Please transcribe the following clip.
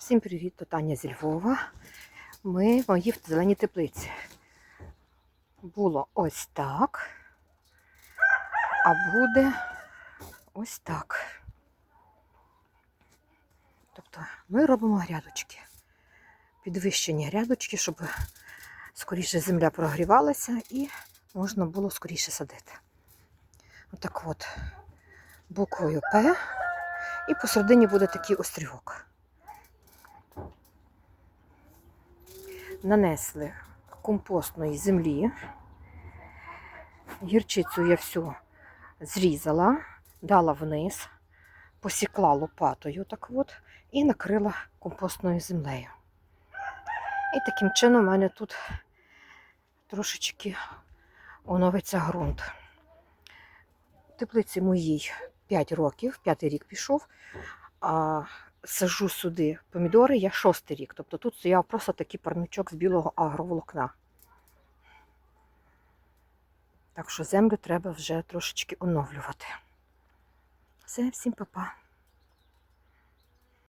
Всім привіт, то Таня зі Львова. Ми мої в зеленій теплиці. Було ось так, а буде ось так. Тобто ми робимо грядочки. Підвищені грядочки, щоб скоріше земля прогрівалася і можна було скоріше садити. Отак от буквою П. І посередині буде такий острівок. Нанесли компостної землі. Гірчицю я всю зрізала, дала вниз, посікла лопатою так от, і накрила компостною землею. І таким чином у мене тут трошечки оновиться ґрунт. Теплиці моїй 5 років, п'ятий рік пішов, а сажу сюди помідори я шостий рік. Тобто тут стояв просто такий парничок з білого агроволокна. Так що землю треба вже трошечки оновлювати. Все, всім па-па.